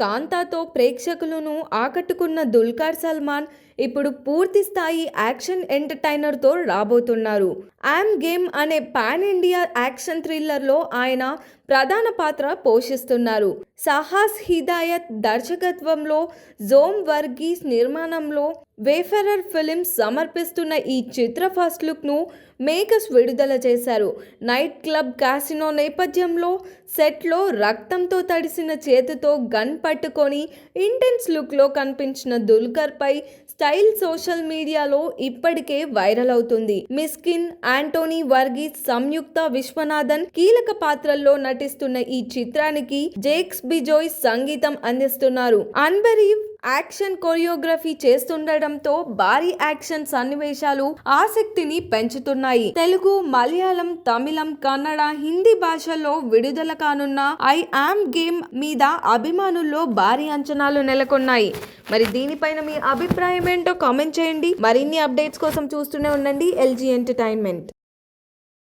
కాంతాతో ప్రేక్షకులను ఆకట్టుకున్న దుల్కార్ సల్మాన్ ఇప్పుడు పూర్తి స్థాయి యాక్షన్ ఎంటర్టైనర్తో రాబోతున్నారు. యామ్ గేమ్ అనే పాన్ ఇండియా యాక్షన్ థ్రిల్లర్లో ఆయన ప్రధాన పాత్ర పోషిస్తున్నారు. సహాస్ హిదాయత్ దర్శకత్వంలో జోమ్ వర్గీస్ నిర్మాణంలో వేఫెరర్ ఫిలిమ్స్ సమర్పిస్తున్న ఈ చిత్ర ఫస్ట్ లుక్ను మేకర్స్ విడుదల చేశారు. నైట్ క్లబ్ కాసినో నేపథ్యంలో సెట్లో రక్తంతో తడిసిన చేతితో గన్ పట్టుకొని ఇంటెన్స్ లుక్లో కనిపించిన దుల్కర్పై స్టైల్ సోషల్ మీడియాలో ఇప్పటికే వైరల్ అవుతుంది. మిస్కిన్ యాంటోనీ వర్గీస్ సంయుక్త విశ్వనాథన్ కీలక పాత్రల్లో నటిస్తున్న ఈ చిత్రానికి జేక్స్ బిజోయ్ సంగీతం అందిస్తున్నారు. అన్బరీవ్ యాక్షన్ కొరియోగ్రఫీ చేస్తుండటంతో భారీ యాక్షన్ సన్నివేశాలు ఆసక్తిని పెంచుతున్నాయి. తెలుగు మలయాళం తమిళం కన్నడ హిందీ భాషల్లో విడుదల కానున్న ఐ ఆమ్ గేమ్ మీద అభిమానుల్లో భారీ అంచనాలు నెలకొన్నాయి. మరి దీనిపైన మీ అభిప్రాయం ఏంటో కామెంట్ చేయండి. మరిన్ని అప్డేట్స్ కోసం చూస్తూనే ఉండండి. LG entertainment.